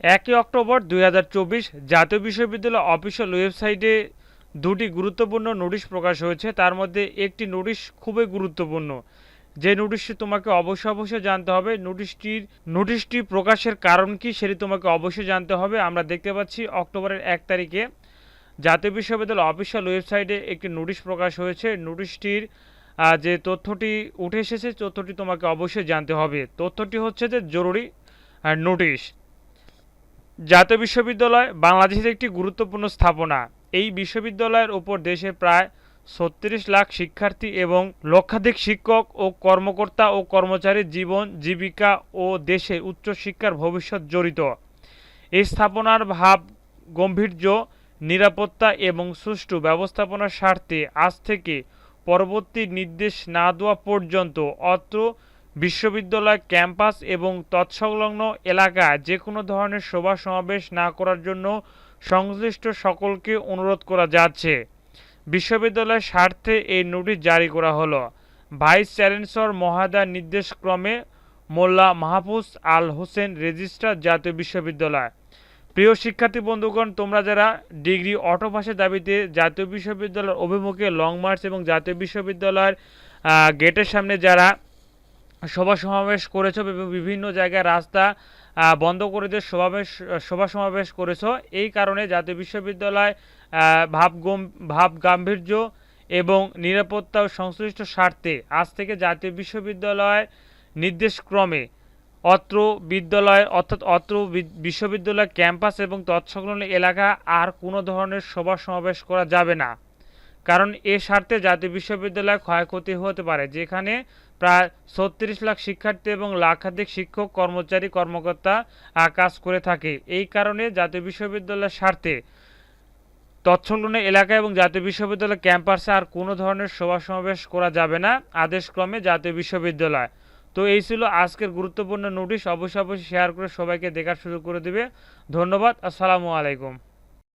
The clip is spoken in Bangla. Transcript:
একই অক্টোবর দুই হাজার চব্বিশ জাতীয় বিশ্ববিদ্যালয় অফিসিয়াল ওয়েবসাইটে দুটি গুরুত্বপূর্ণ নোটিশ প্রকাশ হয়েছে। তার মধ্যে একটি নোটিশ খুবই গুরুত্বপূর্ণ। যে নোটিশটি তোমাকে অবশ্যই অবশ্যই জানতে হবে। নোটিশটির, নোটিশটি প্রকাশের কারণ কি সেটি তোমাকে অবশ্যই জানতে হবে। আমরা দেখতে পাচ্ছি অক্টোবরের এক তারিখে জাতীয় বিশ্ববিদ্যালয় অফিসিয়াল ওয়েবসাইটে একটি নোটিশ প্রকাশ হয়েছে। নোটিশটির যে তথ্যটি উঠে এসেছে, তথ্যটি তোমাকে অবশ্যই জানতে হবে। তথ্যটি হচ্ছে যে জরুরি নোটিশ। জাতীয় বিশ্ববিদ্যালয় বাংলাদেশের একটি গুরুত্বপূর্ণ স্থাপনা। এই বিশ্ববিদ্যালয়ের উপর দেশে প্রায় ছত্রিশ লাখ শিক্ষার্থী এবং লক্ষাধিক শিক্ষক ও কর্মকর্তা ও কর্মচারীর জীবন, জীবিকা ও দেশের উচ্চশিক্ষার ভবিষ্যৎ জড়িত। এই স্থাপনার ভাব, গম্ভীর্য, নিরাপত্তা এবং সুষ্ঠু ব্যবস্থাপনার স্বার্থে আজ থেকে পরবর্তী নির্দেশ না দেওয়া পর্যন্ত অত্র বিশ্ববিদ্যালয় ক্যাম্পাস এবং তৎসংলগ্ন এলাকায় যে কোনো ধরনের সভা সমাবেশ না করার জন্য সংশ্লিষ্ট সকলকে অনুরোধ করা যাচ্ছে। বিশ্ববিদ্যালয়ের স্বার্থে এই নোটিশ জারি করা হলো। ভাইস চ্যান্সেলর মহাদার নির্দেশক্রমে মোল্লা মাহফুজ আল হোসেন রেজিস্ট্রার জাতীয় বিশ্ববিদ্যালয়। প্রিয় শিক্ষার্থী বন্ধুগণ, তোমরা যারা ডিগ্রি অটো পাসের দাবিতে জাতীয় বিশ্ববিদ্যালয়ের অভিমুখে লং মার্চ এবং জাতীয় বিশ্ববিদ্যালয়ের গেটের সামনে যারা সভা সমাবেশ করেছ বিভিন্ন জায়গায় রাস্তা বন্ধ করে দিয়ে সমাবেশ সভা সমাবেশ করেছ। এই কারণে জাতীয় বিশ্ববিদ্যালয় আহ, ভাব গাম্ভীর্য এবং নিরাপত্তা ও সংশ্লিষ্ট স্বার্থে আজ থেকে জাতীয় বিশ্ববিদ্যালয় নির্দেশক্রমে অত্র বিদ্যালয় অর্থাৎ অত্র বিশ্ববিদ্যালয় ক্যাম্পাস এবং তৎসংলগ্ন এলাকা আর কোনো ধরনের সভা সমাবেশ করা যাবে না। কারণ এ স্বার্থে জাতীয় বিশ্ববিদ্যালয় ক্ষয়ক্ষতি হতে পারে, যেখানে প্রায় ছত্রিশ লাখ শিক্ষার্থী এবং লাখাধিক শিক্ষক, কর্মচারী, কর্মকর্তা কাজ করে থাকে। এই কারণে জাতীয় বিশ্ববিদ্যালয়ের স্বার্থে তৎসংলগ্ন এলাকা এবং জাতীয় বিশ্ববিদ্যালয় ক্যাম্পাসে আর কোনো ধরনের সভা সমাবেশ করা যাবে না আদেশক্রমে জাতীয় বিশ্ববিদ্যালয়। তো এই ছিল আজকের গুরুত্বপূর্ণ নোটিশ। অবশ্যই অবশ্যই শেয়ার করে সবাইকে দেখার সুযোগ করে দিবে। ধন্যবাদ। আসসালামু আলাইকুম।